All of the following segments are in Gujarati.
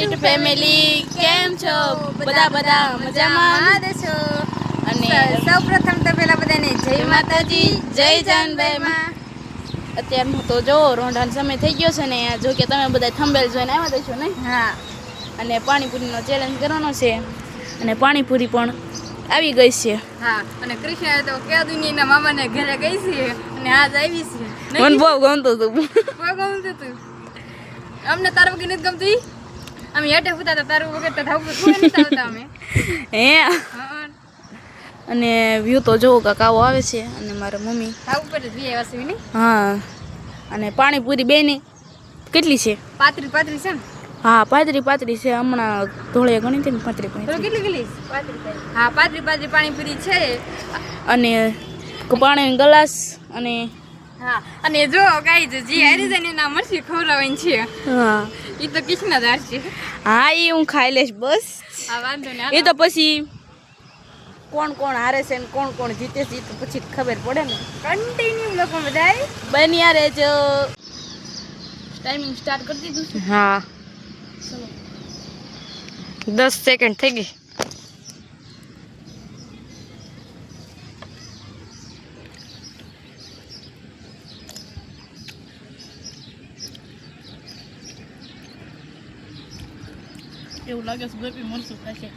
યુટ્યુબ ફેમિલી કેમ છો? બધા બધા મજામાં? છો. અને સૌ પ્રથમ તો પેલા બધાને જય માતાજી જય જાનભાઈ માં. અત્યારનું તો જો રોંઢાનો સમય થઈ ગયો છે ને જો કે તમે બધા થંબેલ જોઈને આવ્યા છો ને? હા. અને પાણીપુરીનો ચેલેન્જ કરવાનો છે. અને પાણીપુરી પણ આવી ગઈ છે. હા અને કૃષ્ણ તો કે દુનિયાના મામાને ઘરે ગઈ છે અને આજ આવી છે. મને બહુ ગમતું હતું. બહુ ગમતું હતું. અમને તારા વગર નથી ગમતું? અમે હેઠે હતા તારું વગર તો ધાવું નથી અમે. હે? અને વ્યૂ તો જોવો કાકાઓ આવો છે અને મારા મમ્મી. ધાવું પર જ આવ્યા છે નહીં હા. અને પાણીપુરી બેની કેટલી છે? પાતરી પાતરી છે ને હા પાતરી પાતરી છે હમણાં ધોળે ગણી હતી ને પાતરી પાણી કેટલી કેટલી હા પાતરી પાતરી પાણીપુરી છે. અને પાણી ગ્લાસ અને હા. અને જો ગાઈ છે જી હારી જઈને ના મરસી ખવડાવવાની છે. હા. ઈ તો કિશના દાર છે હા એ હું ખાઈ લઈશ બસ. હા વાંધો ને એ તો પછી કોણ કોણ હારે છે ને કોણ કોણ જીતે છે તો પછી ખબર પડે ને. કન્ટિન્યુ લોકો બધાય. બની યારે જ. ટાઈમિંગ સ્ટાર્ટ કરી દીધું છે. હા. દસ સેકન્ડ થઈ ગઈ. એવું લાગે છે ગોપી મરસું થશે.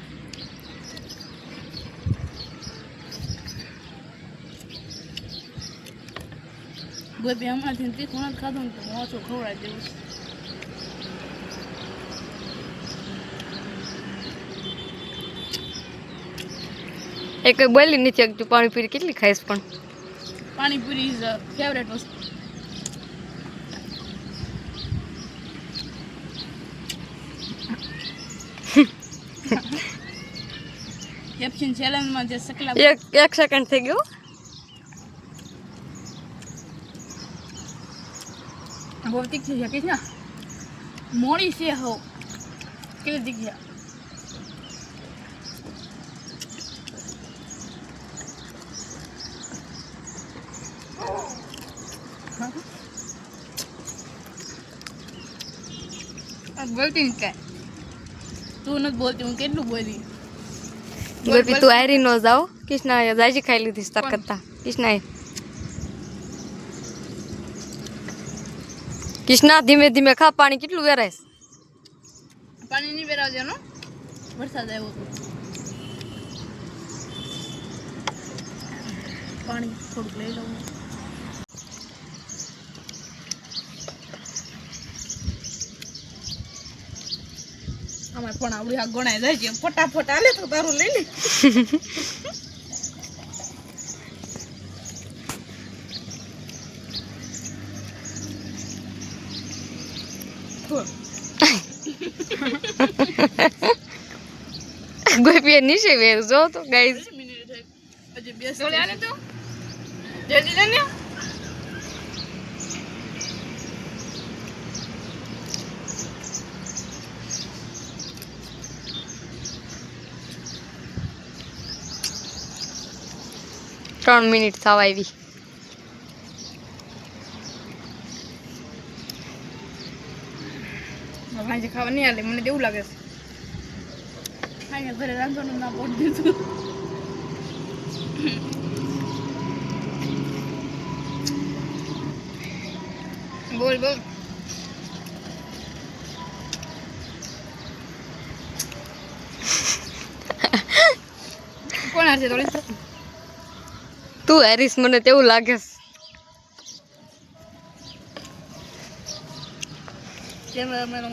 ગોપી હમણાંથી તીખું નથી ખાધું ને તો ઓછું ખવડાવી દેવું છે. એ કઈ બોલી નથી શકતું. પાણીપુરી કેટલી ખાઈશ પણ? પાણીપુરી ઇઝ ફેવરેટ વસ્તુ. કેપ્શન ચેલેન્જમાં જે સકલા એક એક સેકન્ડ થઈ ગયું બહુ તીખી છે કે છે મોડી છે હો કેવી તીખી છે બોલતી નથી કાંઈ તું નથી બોલતી હું કેટલું બોલી ગોપી તું આયરી નો જાઓ કૃષ્ણાએ જાજી ખાઈ લીધી તાર? કરતા કૃષ્ણાએ. કૃષ્ણા ધીમે ધીમે ખા પાણી કેટલું વેરાય પાણી નહીં વેરાવજો નો વરસાદ આવ્યો પાણી થોડુંક લઈ લઉં. અમારે પણ આવડી આ ગણાય. જાય છે. ફટાફટ આલે તો તારું લઈ લે. ગોપીએ નીચે વેર જો તો ગાઈઝ હજી બે થોડી હાલે તો. જલ્દી લે ત્રણ મિનિટ થવા આવી. ભાંજે ખાવા નહીં હાલે મને તેવું લાગે છે. અહીંયા ઘરે રાંધવાનું ના પોટ દીધું. બોલ બોલ. કોણ હારશે થોડી તું હેરીશ મને તેવું લાગે છે. કેમેરામેન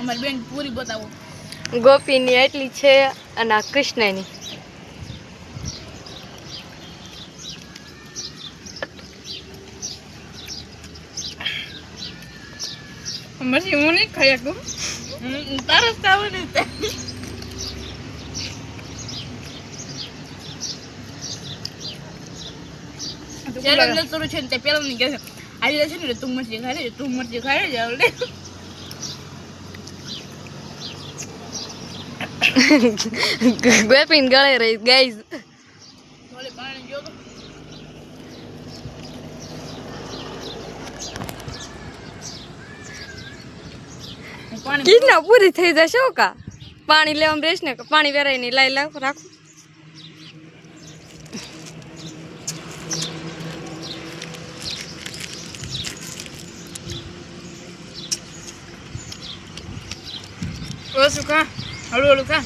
અમારી બેન? પૂરી બતાવો. ગોપીની એટલી છે અને આ કૃષ્ણની. મરસી હું નહીં ખાઈ શકું? તારા જ ખાવું ને અંદર શરૂ છે ને તે પેલા ની કહે છે છે ને તું મરજી ખાઈ લેજે તું મરજી ખાઈ લેજે આવડે ગોપીન ગળે રહી ગાઈઝ કિડના પૂરી થઈ જશે હો કા? પાણી લેવા રેસ ને પાણી વેરાય નહીં લાઈ લાવ રાખો. ઓછું ખા હળું હળું ખા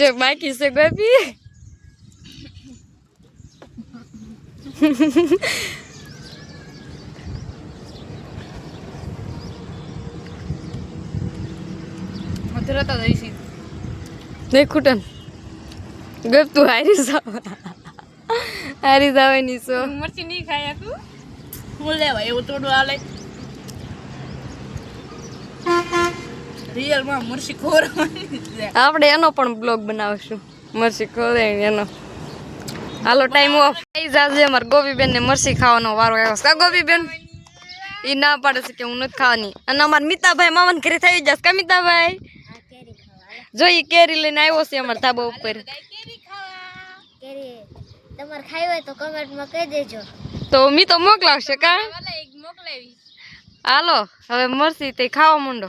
જે બાકી છે ગોપી? મધુરતા જઈશી નહીં ખૂટન. ગપ તું હારી જાવ. હારી જાવાની સો મરચી નહીં ખાયા તું? હું લેવા એવું થોડું હાલે. રિયલમાં મરસી ખોરવાની છે. આપણે એનો પણ બ્લોગ બનાવશું. મરસી ખોલે એનો. હાલો ટાઈમ ઓફ થઈ જાજે અમારે ગોપીબેન ને મરસી ખાવાનો વારો આવ્યો કા ગોપીબેન એ ના પાડે છે કે હું નથી ખાવાની. અને અમારા મિતાભાઈ મામાને ઘરે થઈ જશે. કા મિતાભાઈ? જો એ કેરી લઈને આવ્યો છે અમારા ધાબા ઉપર. કેરી તમારે ખાઈ હોય તો કમેન્ટમાં કહી દેજો તો મી તો મોકલાવશે. કા હાલો હવે મરસી તે ખાવા માંડો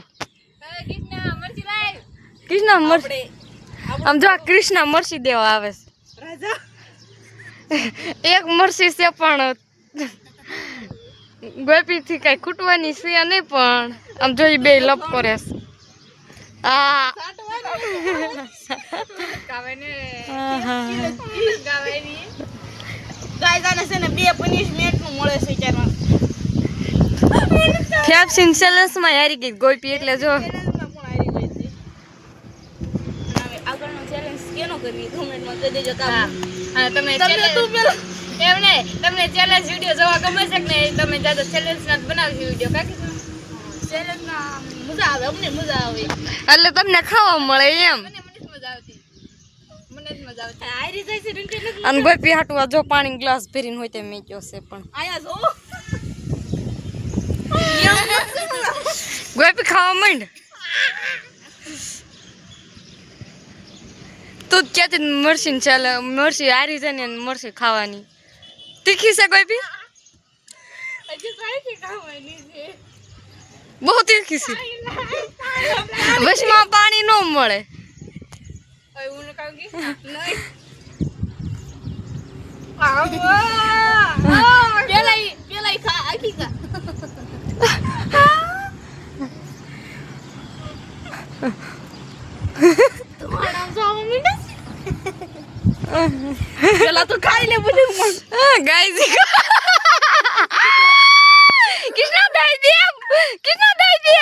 હવે કૃષ્ણ મરચી લાય કૃષ્ણ મરસી આમ જો આ કૃષ્ણ મરસી દેવા આવે છે. રાજા. એક મરસી છે પણ ગોપીથી કઈ ખૂટવાની છે નહીં પણ આમ જોઈ બે લપ કરે છે. આ ફેફસીન સેલેન્સમાં હારી ગઈ ગોપી એટલે જો ચેલેન્જમાં પણ હારી ગઈ હતી હવે આગળનો ચેલેન્જ કેનો કરવી દેજો તમે તમને ચેલેન્જ વીડિયો જોવા ગમે છે કે નહીં તમે જાતે ચેલેન્જ ના બનાવજો વીડિયો કાકી મજા આવે અમને મજા આવે. એટલે તમને ખાવા મળે એમ. અને ગોપી હાટવા જો પાણી ગ્લાસ ભરીને હોય તે મેચ્યો છે પણ. ગોપી ખાવા માંડ. તું ક્યાંથી મરસી ચાલે? મરસી હારી જાય ને મરસી ખાવાની. તીખી છે કોઈ છે. બહુ તીખી છે. વચમાં પાણી ન મળે. તમારા શું મીંડા? પેલા તો ખાઈ લે બધું ગાઈઝ કૃષ્ણ દઈ દે કૃષ્ણ દઈ દે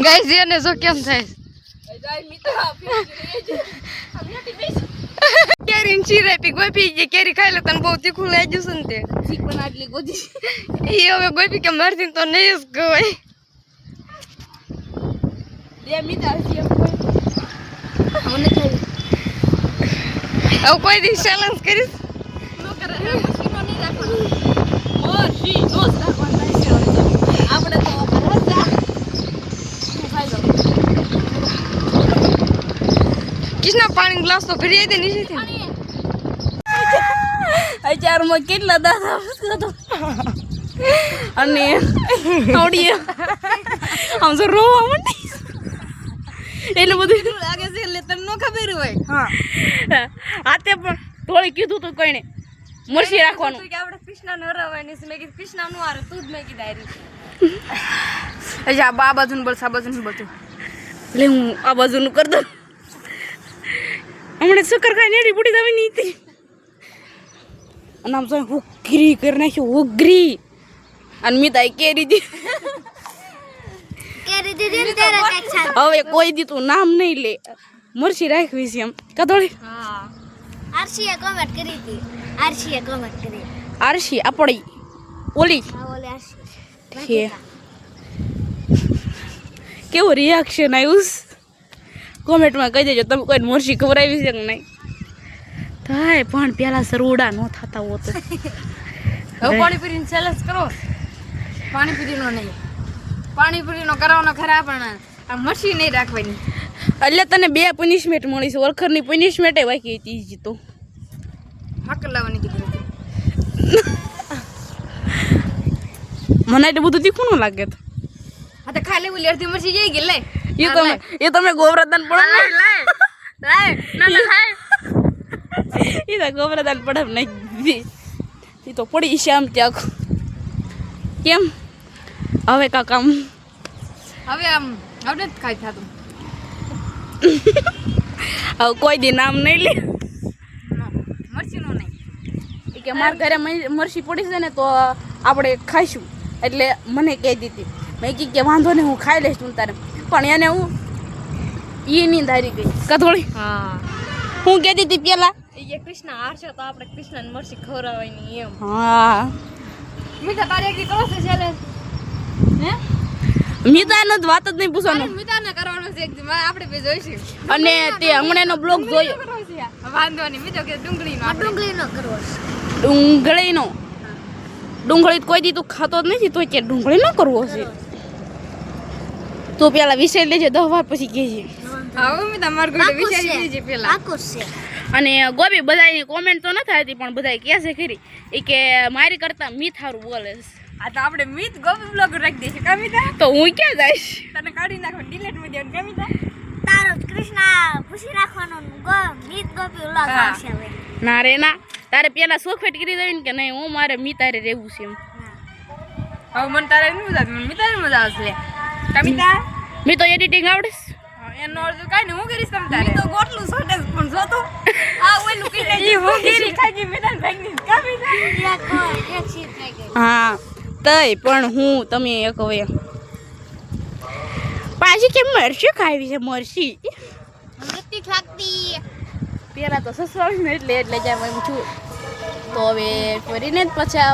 ગાઈઝ એને જો કેમ થાય જાય મિત્ર કેરી ને ચીરે પી ગોપી જે કેરી ખાઈ લે તને બહુ તીખું લઈ જશે ને તે. ચીક આટલી ગોદી. એ હવે ગોપી કે મારથી તો નહીં જ કહેવાય બે મિત્ર છે મને ખાઈ હવે કોઈ દી ચેલેન્જ કરીશ? નો કરે મશીનો નહીં રાખવાનો. મશી નો જ રાખવાનો છે. આપણે તો કૃષ્ણ પાણી ગ્લાસ તો ભરી દે નીચેથી. અચારમાં કેટલા દાદા અને આવડીએ. આમ તો રોવા માંડી. એટલે બધું લાગે છે એટલે તને ન ખબર હોય. હા. હાથે પણ થોડી કીધું તું કોઈને. મરસી રાખવાનું. કે આપણે કૃષ્ણ ન રવાની છે. મેં કીધું કૃષ્ણનું આરે તું જ મેં કીધું આ રીતે અચ્છા આ બાજુનું બોલ આ બાજુનું બોલ એટલે હું આ બાજુનું કરી દઉં. હમણાં શુકર ખાઈ નેડી પૂડી દવી નહીં હતી. અને આમ તો ઉઘરી કરી નાખી ઉઘરી. અને મિતા કેરી દી. કેરી દીદી ને તેરા કંઈક સાથ હવે કોઈ દીધું નામ નહીં લે. મરસી રાખવી છે એમ. કદોળી હા. આરસીએ કમેન્ટ કરી હતી. આરસીએ કમેન્ટ કરી. આરસી આપણી ઓલી. આરસી. કેવું રિએક્શન આવ્યું? કોમેન્ટમાં કહી દેજો તમે કોઈ મોરસી ખબર આવી છે કે નહીં? થાય પણ પેલા સરોડા ન થતા હોત. હવે પાણીપુરીની ચેલેન્જ કરો. પાણીપુરીનો નહીં. પાણીપુરીનો કરવાનો ખરા પણ આ મશી નહીં રાખવાની. એટલે તને બે પનિશમેન્ટ મળી છે. ઓળખરની પનિશમેન્ટ બાકી હતી જ તો. હાકર લાવવાની કીધું મને એટલે બધું તીખું ન લાગે તો. હા તો ખાલી ઓલી અડધી મરચી જઈ ગઈ લે. એ તમે એ તમે ગોવર્ધન પણ લે. લે. ના ના એ તો ગોબરદાન પડે નહીં દીધી એ તો પડી છે આમ ત્યાં કેમ હવે કા કામ હવે આમ હવે જ ખાઈ થતું હવે કોઈ દી નામ નહીં લે મરસી નું નહીં કે મારા ઘરે મરસી પડી છે ને તો આપણે ખાઈશું એટલે મને કહી દીધી મેં કીધું કે વાંધો નહીં હું ખાઈ લઈશ તું તારે પણ એને હું ઈ ની ધારી ગઈ કથોળી હા હું કહેતી હતી પેલા એ કૃષ્ણ હારશે તો આપણે કૃષ્ણને મરસી ખવડાવવાની એમ. હા. મીઠા તારે એકદી કરો છે છેલ્લે. હે? મીતા નથી વાત જ નહીં પૂછવાનું. મીઠાને કરવાનું છે એકદી મારે આપણે બે જોઈશું. અને તે હમણાંનો બ્લોગ જોયો. વાંધો નહીં મિતો કે ડુંગળીનો ડુંગળીનો કરવો ડુંગળીનો. ડુંગળી કોઈ દી તું ખાતો જ નથી તો કે ડુંગળી ન કરવો છે. તું પેલા વિષય લેજે દસ વાર પછી કહેજે. હા મેં માર ગોડે પાકું વિચારી છે. લેજે પેલા. આકુશ છે. અને ગોબી બધાની કોમેન્ટ તો નથી થતી પણ બધા કહે છે ખરી એ કે મારી કરતા મી થારું બોલે આ તો આપણે મીત ગોબી બ્લોગ રાખી દઈશું કા મીઠા તો હું ક્યાં જઈશ? તને કાઢી નાખો ડિલેટમાં દેવાનું કા તારો કૃષ્ણ પૂછી રાખવાનો ગો મીત ગોબી બ્લોગ આવશે હવે. ના રે ના. તારે પેલા સોખવેટ કરી દેવી કે નહીં હું મારે મી તારે રહેવું છે એમ. હવે મને તારે નહીં મજા આવે મી તારે મજા આવશે લે. મી તો એડિટિંગ આવડે હા, એનો અર્થ કાંઈ નહીં હું કરીશ તમે તારે? તો ગોટલું સોટે પણ જો તો આ ઓલું કઈ લે હું તય પણ હું તમે એક હવે પાછી કેમ મરશી ખાવી છે મરશી? મૃત્યુ થાકતી. પેલા તો સસરાવી ને એટલે એટલે જાય એમ છું. તો હવે ફરીને જ પછી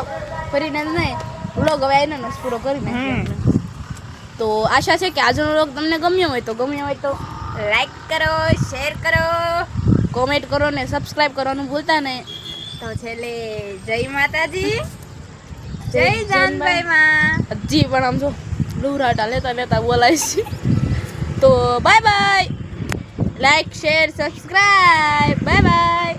ફરીને જ નહીં વ્લોગ હવે આવીને ને પૂરો કરી નાખ્યો તો આશા છે કે આજનો વ્લોગ તમને ગમ્યો હોય તો ગમ્યો હોય તો લાઈક કરો શેર કરો. કોમેન્ટ કરો ને સબસ્ક્રાઇબ કરવાનું ભૂલતા નહીં. તો છેલ્લે જય માતાજી. જય જાનભાઈ માં. હજી પણ આમ જો લુરાટા લેતા લેતા બોલાય છે. તો bye bye like share subscribe bye bye